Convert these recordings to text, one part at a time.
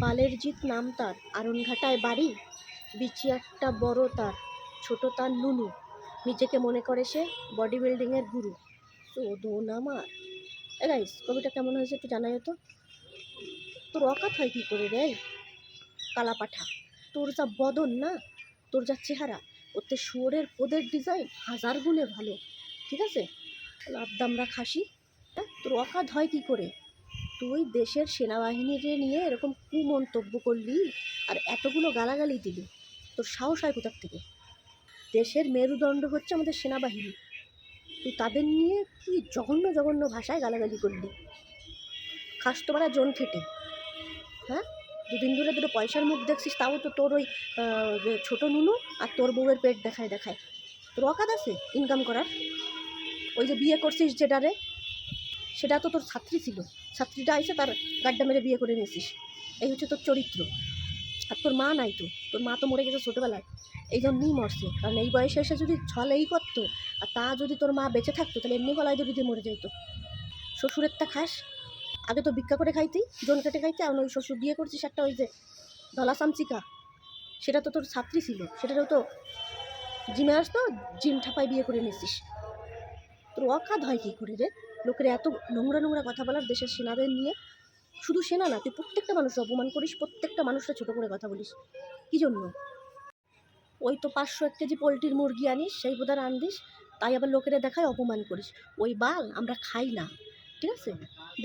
বালের জিত নাম তার আরনঘাটায় বাড়ি বিচি একটা বড় তার, ছোট তার নুনু নিজেকে মনে করে সে বডি বিল্ডিংয়ের গুরু। তো দোন আমার। এ গাইস কবিটা কেমন হয়েছে একটু জানাই তো। তোর অকাত হয় কী করে রে? কালা পাঠা, তোর যা বদন না, তোর যা চেহারা, ওতে শুয়োরের পোদের ডিজাইন হাজার গুণে ভালো। ঠিক আছে? লাভদামরা খাসি। হ্যাঁ তোর অকাত হয় কী করে? তুই দেশের সেনাবাহিনীকে নিয়ে এরকম কুমন্তব্য করলি আর এতগুলো গালাগালি দিলি? তোর সাহস হয় কোথার থেকে? দেশের মেরুদণ্ড হচ্ছে আমাদের সেনাবাহিনী। তুই তাদের নিয়ে কি জঘন্য জঘন্য ভাষায় গালাগালি করলি? খাস তো মারা জন খেটে। হ্যাঁ? দুদিন ধরে দুটো পয়সার মুখ দেখছিস, তাও তো তোর ওই ছোটো নুনু আর তোর বউয়ের পেট দেখায় দেখায়। তোর অকাদ আছে ইনকাম করার? ওই যে বিয়ে করছিস যেটারে? সেটা তো তোর ছাত্রী ছিল। ছাত্রীটা আইসে তার গাড্ডা মেরে বিয়ে করে নিয়েছিস। এই হচ্ছে তোর চরিত্র। আর তোর মা নাই তো। তোর মা তো মরে গেছে ছোটোবেলায়। এই জন্যই মরছে। কারণ এই বয়সে এসে যদি ছল এই করতো, আর তা যদি তোর মা বেঁচে থাকতো, তাহলে এমনি গলায় দড়ি দিয়ে মরে যাইতো। শ্বশুরের তা খাস। আগে তো ভিক্ষা করে খাইতি জন কেটে খাইতে, আর ওই শ্বশুর বিয়ে করছিস একটা ওই যে ধলা চামচিকা সেটা তো তোর ছাত্রী ছিল। সেটারও তো জিমে আসতো, জিম ঠাপায় বিয়ে করে নিয়েছিস। তোর অকাধ হয় কী করে রে? লোকের এত নোংরা নোংরা কথা বলার দেশের সেনাদের নিয়ে। শুধু সেনা না, তুই প্রত্যেকটা মানুষ অপমান করিস, প্রত্যেকটা মানুষরা ছোটো করে কথা বলিস। কী জন্য? ওই তো পাঁচশো এক কেজি পোলট্রির মুরগি আনিস, সেই বোধহয় রান্ধিস তাই আবার লোকেরা দেখায় অপমান করিস। ওই বাল আমরা খাই না, ঠিক আছে?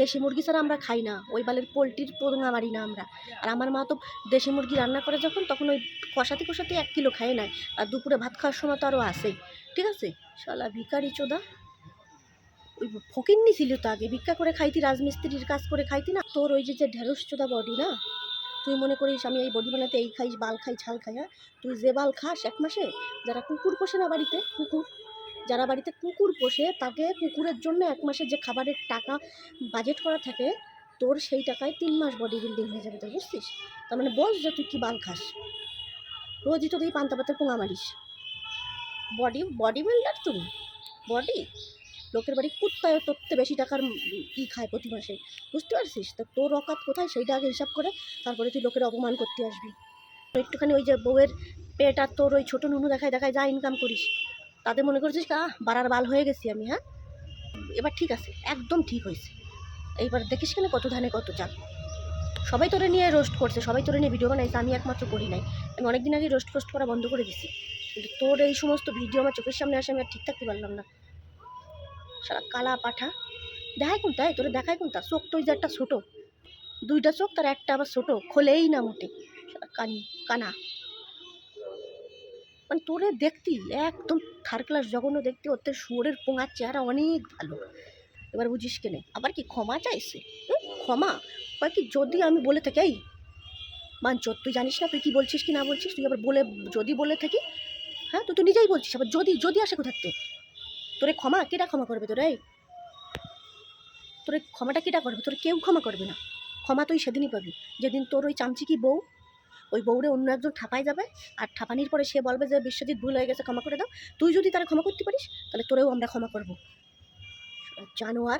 দেশি মুরগি ছাড়া আমরা খাই না, ওই বালের পোলট্রির পোঙা মারি না আমরা। আর আমার মা তো দেশি মুরগি রান্না করে যখন, তখন ওই কষাতে কষাতে এক কিলো খায় না আর দুপুরে ভাত খাওয়ার সময় তো আরও আসেই ঠিক আছে? শালা ভিকারি চোদা। ওই ফকিন্নি ছিল তো আগে, ভিক্ষা করে খাইতি, রাজমিস্ত্রির কাজ করে খাইতি না? তোর ওই যে ঢেঁড়স চোদা বডি না? তুই মনে করিস আমি এই বডি বানাতে এই খাইস, বাল খাই ছাল খাই হ্যাঁ? তুই যে বাল খাস এক মাসে, যারা কুকুর পোষে না বাড়িতে, কুকুর, যারা বাড়িতে কুকুর পোষে, তাকে কুকুরের জন্য এক মাসে যে খাবারের টাকা বাজেট করা থাকে, তোর সেই টাকায় তিন মাস বডি বিল্ডিং হয়ে যাবে তুই বুঝছিস? তার মানে বল যে তুই কী বাল খাস। রোজই তো এই পান্তা পাতে পোঙা মারিস। বডি বডি বিল্ডার তুমি। বডি লোকের বাড়ি কুত্তায় তোরতে বেশি টাকার ই খায় প্রতি মাসে? বুঝতে পারছিস? তো তোর অকাত কোথায়? সেইটা আগে হিসাব করে তারপরে তুই লোকের অপমান করতে আসবি। একটুখানি ওই যে বউয়ের পেট আর তোর ওই ছোটো নুনু দেখায় দেখায় যা ইনকাম করিস তাদের মনে করছিস আহ, বাড়ার বাল হয়ে গেছি আমি হ্যাঁ? এবার ঠিক আছে, একদম ঠিক হয়েছে। এইবার দেখিস কেন কত ধানে কত চাল সবাই তোরে নিয়ে রোস্ট করছে, সবাই তোরে নিয়ে ভিডিও বানাইছে, আমি একমাত্র করি নাই। আমি অনেকদিন আগে রোস্ট ফোস্ট করা বন্ধ করে দিছি। কিন্তু তোর এই সমস্ত ভিডিও আমার চোখের সামনে আসে, আমি আর ঠিক থাকতে পারলাম না। সারা কালা পাঠা। দেখায় কোনটা? এই তোরে দেখায় কোন কোনটা? চোখ তো একটা ছোটো। দুইটা চোখ, তার একটা আবার ছোটো। খোলেই না মোটে। কানি কানা। মানে তোরে দেখতি, একদম থার্ড ক্লাস জঘন্য দেখতে, ওর শুয়োরের পোঙার চেহারা অনেক ভালো। এবার বুঝিস কেনে আবার কি ক্ষমা চাইছে? ক্ষমা? কয় কি যদি আমি বলে থাকি, এই! মানচ তুই জানিস না, তুই কি বলছিস কি না বলছিস? তুই আবার বলে যদি বলে থাকি হ্যাঁ? তুই তো নিজেই বলছিস, আবার যদি যদি আসে কোথাতে তোরে ক্ষমা কেটা ক্ষমা করবে তোরে? তোরে ক্ষমাটা কেটা করবে? তোরে কেউ ক্ষমা করবে না। ক্ষমা তুই সেদিনই পাবি। যেদিন তোর ওই চামচিকি বউ, ওই বউরে অন্য একজন ঠাপাই যাবে আর ঠাপানির পরে সে বলবে যে, বিশ্বজিৎ ভুল হয়ে গেছে, ক্ষমা করে দাও। তুই যদি তারা ক্ষমা করতে পারিস, তাহলে তোরেও আমরা ক্ষমা করব। জানোয়ার